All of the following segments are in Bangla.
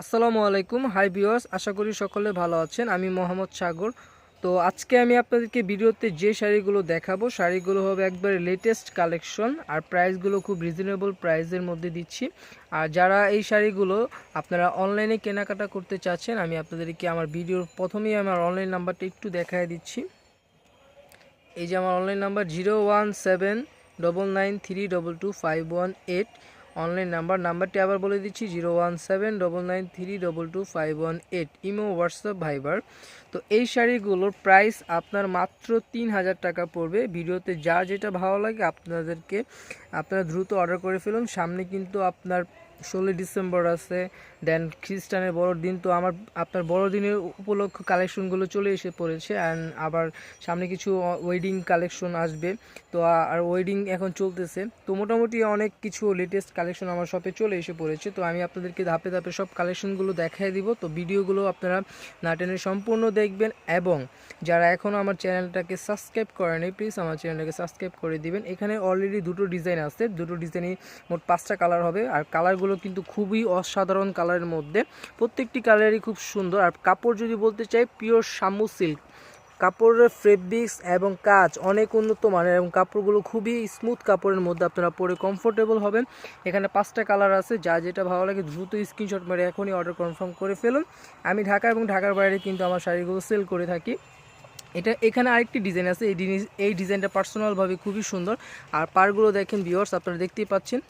আসসালামু আলাইকুম। হাই ভিউয়ার্স আশা করি সকলে ভালো আছেন। আমি মোহাম্মদ সাগর। তো আজকে আমি আপনাদেরকে ভিডিওতে যে শাড়িগুলো দেখাবো, শাড়িগুলো হবে একবারে লেটেস্ট কালেকশন আর প্রাইসগুলো খুব রিজনেবল প্রাইসের মধ্যে দিচ্ছি। আর যারা এই শাড়িগুলো আপনারা অনলাইনে কেনাকাটা করতে চাচ্ছেন, আমি আপনাদেরকে আমার ভিডিওর প্রথমেই আমার অনলাইন নাম্বারটা একটু দেখায় দিচ্ছি। এই যে আমার online number zero one seven double nine three double two five one eight online number, নাম্বারটি আবার বলে দিচ্ছি, zero one seven double nine three double two five one eight. Imo, WhatsApp, Viber. তো এই শাড়িগুলোর প্রাইস আপনার মাত্র তিন হাজার টাকা পড়বে। ভিডিওতে যা যেটা ভালো লাগে আপনাদেরকে, আপনারা দ্রুত অর্ডার করে ফেলুন। সামনে কিন্তু আপনার ষোলোই ডিসেম্বর আছে দেন খ্রিস্টানের বড়দিন তো আমার, আপনার বড়দিনের উপলক্ষ কালেকশনগুলো চলে এসে পড়েছে অ্যান্ড আবার সামনে কিছু ওয়েডিং কালেকশন আসবে, তো আর ওয়েডিং এখন চলতেছে, তো মোটামুটি অনেক কিছু লেটেস্ট কালেকশন আমার শপে চলে এসে পড়েছে, তো আমি আপনাদেরকে ধাপে ধাপে সব কালেকশনগুলো দেখাই দিব, তো ভিডিওগুলো আপনারা না টেনে সম্পূর্ণ দেখবেন, এবং যারা এখনও আমার চ্যানেলটাকে সাবস্ক্রাইব করেনি প্লিজ আমার চ্যানেলটাকে সাবস্ক্রাইব করে দিবেন, এখানে অলরেডি দুটো ডিজাইন আছে, দুটো ডিজাইনই মোট পাঁচটা কালার হবে, আর কালারগুলো কিন্তু খুবই অসাধারণ কালারের মধ্যে। প্রত্যেকটি কালারই খুব সুন্দর। আর কাপড় যদি বলতে চাই, পিওর শামু সিল্ক। কাপড়ের ফেব্রিক্স এবং কাজ অনেক উন্নত মানের এবং কাপড়গুলো খুবই স্মুথ কাপড়ের মধ্যে আপনারা পরে কমফোর্টেবল হবেন। এখানে পাঁচটা কালার আছে, যা যেটা ভালো লাগে দ্রুত স্ক্রিনশট মেরে এখনই অর্ডার কনফার্ম করে ফেলুন। আমি ঢাকা এবং ঢাকার বাইরে কিন্তু আমার শাড়িগুলো সেল করে থাকি। এটা এখানে আরেকটি ডিজাইন আছে, এই এই ডিজাইনটা পার্সোনালভাবে খুবই সুন্দর। আর পাড়গুলো দেখেন ভিওর্স আপনারা দেখতেই পাচ্ছেন।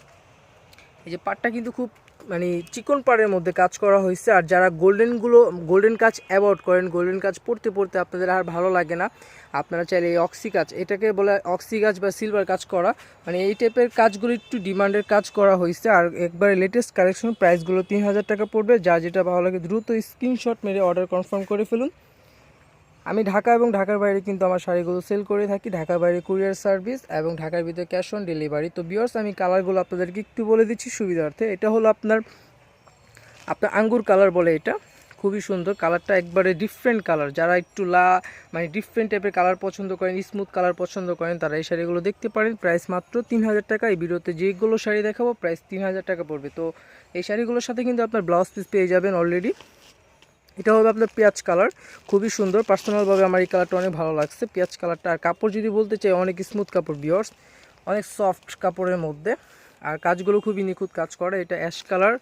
এই যে পাড়টা কিন্তু খুব মানে চিকন পাড়ের মধ্যে কাজ করা হয়েছে। আর যারা গোল্ডেনগুলো গোল্ডেন কাজ অ্যাভয়েড করেন গোল্ডেন কাজ পড়তে পড়তে আপনাদের আর ভালো লাগে না। আপনারা চাইলে এই অক্সি কাজ, এটাকে বলে অক্সি কাজ বা সিলভার কাজ করা। মানে এই টাইপের কাজগুলো একটু ডিমান্ডের কাজ করা হয়েছে। আর একবারে লেটেস্ট কালেকশন প্রাইসগুলো তিন হাজার টাকা পড়বে। যা যেটা ভালো লাগে, দ্রুত স্ক্রিনশট মেরে অর্ডার কনফার্ম করে ফেলুন। আমি ঢাকা এবং ঢাকার বাইরে কিন্তু আমার শাড়িগুলো সেল করে থাকি। ঢাকার বাইরে কুরিয়ার সার্ভিস এবং ঢাকার ভিতরে ক্যাশ অন ডেলিভারি তো বিয়ার্স আমি কালারগুলো আপনাদেরকে একটু বলে দিচ্ছি সুবিধার্থে। এটা হলো আপনার আপনার আঙ্গুর কালার বলে এটা। খুবই সুন্দর। কালারটা একবারে ডিফারেন্ট কালার যারা একটু লা মানে ডিফারেন্ট টাইপের কালার পছন্দ করেন স্মুথ কালার পছন্দ করেন, তারা এই শাড়িগুলো দেখতে পারেন। প্রাইস মাত্র তিন হাজার টাকা। এই ভিডিওতে যেগুলো শাড়ি দেখাবো প্রাইস তিন হাজার টাকা পড়বে। তো এই শাড়িগুলোর সাথে কিন্তু আপনার ব্লাউজ পিস পেয়ে যাবেন অলরেডি এটা হবে আপনার পেঁয়াজ কালার। খুবই সুন্দর। পার্সোনালভাবে আমার এই কালারটা অনেক ভালো লাগছে। পেঁয়াজ কালারটা আর কাপড় যদি বলতে চাই, অনেক স্মুথ কাপড় বিয়র্স অনেক সফট কাপড়ের মধ্যে। আর কাজগুলো খুবই নিখুঁত কাজ করে। এটা অ্যাশ কালার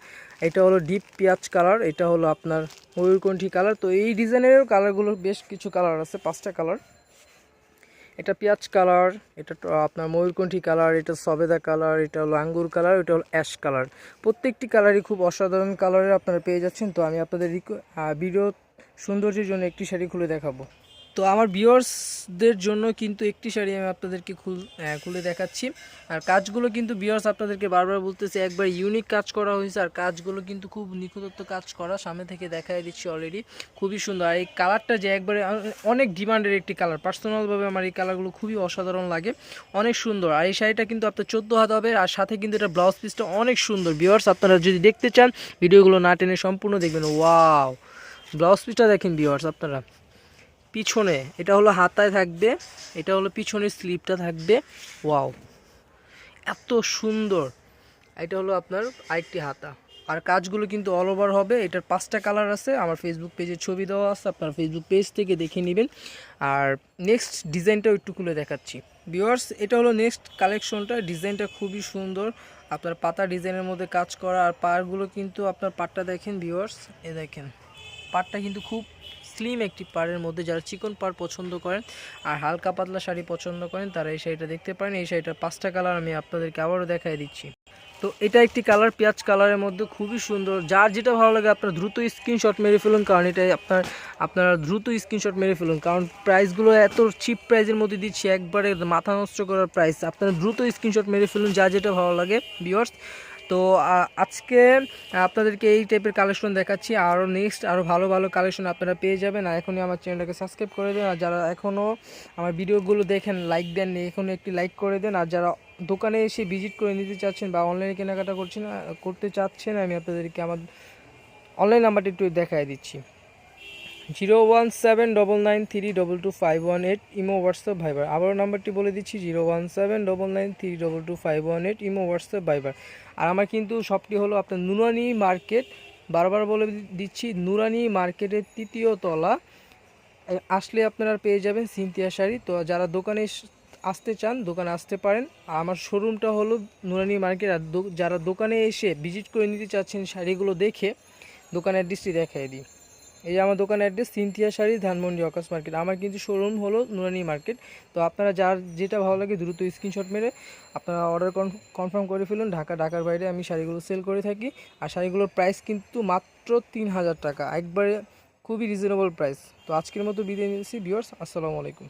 এটা হলো ডিপ পেঁয়াজ কালার এটা হলো আপনার ময়ূরকণ্ঠী কালার তো এই ডিজাইনেরও কালারগুলো বেশ কিছু কালার আছে, পাঁচটা কালার এটা পেঁয়াজ কালার, এটা আপনার ময়ূরকণ্ঠী কালার, এটা সবেদা কালার, এটা হলো আঙ্গুর কালার, এটা হলো অ্যাশ কালার। প্রত্যেকটি কালারই খুব অসাধারণ কালারের আপনারা পেয়ে যাচ্ছেন। তো আমি আপনাদের ভিডিও সৌন্দর্যের জন্য একটি শাড়ি খুলে দেখাবো। তো আমার ভিউয়ার্সদের জন্য কিন্তু একটি শাড়ি আমি আপনাদেরকে খুল খুলে দেখাচ্ছি। আর কাজগুলো কিন্তু ভিউয়ার্স আপনাদেরকে বারবার বলতেছে, একবার ইউনিক কাজ করা হয়েছে, আর কাজগুলো কিন্তু খুব নিখুঁতত্ব কাজ করা সামনে থেকে দেখাই দিচ্ছি অলরেডি খুবই সুন্দর। আর এই কালারটা যে একবারে অনেক ডিমান্ডের একটি কালার পার্সোনালভাবে আমার এই কালারগুলো খুবই অসাধারণ লাগে। অনেক সুন্দর। আর এই শাড়িটা কিন্তু আপনার চোদ্দ হাত হবে, আর সাথে কিন্তু এটা ব্লাউজ পিসটা অনেক সুন্দর। ভিউয়ার্স আপনারা যদি দেখতে চান, ভিডিওগুলো না টেনে সম্পূর্ণ দেখবেন। ওয়াও ব্লাউজ পিসটা দেখেন ভিউয়ার্স আপনারা। পিছনে, এটা হলো হাতায় থাকবে, এটা হলো পিছনের স্লিপটা থাকবে। ওয়াও, এত সুন্দর। এটা হলো আপনার আরেকটি হাতা। আর কাজগুলো কিন্তু অল ওভার হবে। এটার পাঁচটা কালার আছে, আমার ফেসবুক পেজে ছবি দেওয়া আছে, আপনার ফেসবুক পেজ থেকে দেখে নেবেন। আর নেক্সট ডিজাইনটাও একটু খুলে দেখাচ্ছি। ভিওয়ার্স এটা হলো নেক্সট কালেকশনটা ডিজাইনটা খুবই সুন্দর। আপনার পাতা ডিজাইনের মধ্যে কাজ করা। আর পাড়গুলো কিন্তু আপনার পাটটা দেখেন ভিওয়ার্স এ দেখেন। পাটটা কিন্তু খুব স্লিম একটি পাড়ের মধ্যে যারা চিকন পাড় পছন্দ করেন আর হালকা পাতলা শাড়ি পছন্দ করেন, তারা এই শাড়িটা দেখতে পারেন। এই শাড়িটার পাঁচটা কালার আমি আপনাদেরকে আবারও দেখাই দিচ্ছি। তো এটা একটি কালার, পেঁয়াজ কালারের মধ্যে খুবই সুন্দর। যার যেটা ভালো লাগে, আপনার দ্রুত স্ক্রিনশট মেরে ফেলুন, কারণ এটা আপনার, আপনারা দ্রুত স্ক্রিনশট মেরে ফেলুন, কারণ প্রাইসগুলো এত চিপ প্রাইসের মধ্যে দিচ্ছি, একবারে মাথা নষ্ট করার প্রাইস আপনারা দ্রুত স্ক্রিনশট মেরে ফেলুন, যা যেটা ভালো লাগে ভিউয়ার্স তো আজকে আপনাদেরকে এই টাইপের কালেকশন দেখাচ্ছি। আরও নেক্সট আরও ভালো ভালো কালেকশন আপনারা পেয়ে যাবেন। আর এখনই আমার চ্যানেলটাকে সাবস্ক্রাইব করে দেন। আর যারা এখনও আমার ভিডিওগুলো দেখেন লাইক দেন এখনও একটি লাইক করে দেন। আর যারা দোকানে এসে ভিজিট করে নিতে চাচ্ছেন বা অনলাইনে কেনাকাটা করছেন করতে চাচ্ছেন, আমি আপনাদেরকে আমার অনলাইন নাম্বারটি একটু দেখাই দিচ্ছি। Zero one seven double nine three double two five one eight imo WhatsApp Viber আবারও নাম্বারটি বলে দিচ্ছি zero one seven double nine three double two five one eight imo WhatsApp Viber আর আমার কিন্তু শপটি হলো আপনার নুরানি মার্কেট। বারবার বলে দিচ্ছি, নুরানি মার্কেটের তৃতীয় তলা। আসলে আপনারা পেয়ে যাবেন সিনথিয়া শাড়ি। তো যারা দোকানে আসতে চান, দোকানে আসতে পারেন। আর আমার শোরুমটা হলো নুরানি মার্কেট। আর যারা দোকানে এসে ভিজিট করে নিতে চাচ্ছেন শাড়িগুলো দেখে, দোকানের অ্যাড্রেসটি দেখাই দিই। এই আমার দোকানের address Cynthia sari, Dhanmondi Akash market. আমার কিন্তু শোরুম হলো নুরানি মার্কেট। তো আপনারা যার যেটা ভালো লাগে দ্রুত স্ক্রিনশট মেরে আপনারা অর্ডার কনফার্ম করে ফেলুন। ঢাকা, ঢাকার বাইরে আমি শাড়িগুলো সেল করে থাকি। আর শাড়িগুলোর প্রাইস কিন্তু মাত্র তিন হাজার টাকা। একবারে খুবই রিজনেবল প্রাইস তো আজকের মতো বিদায় নিয়েছি ভিউয়ার্স আসসালামু আলাইকুম।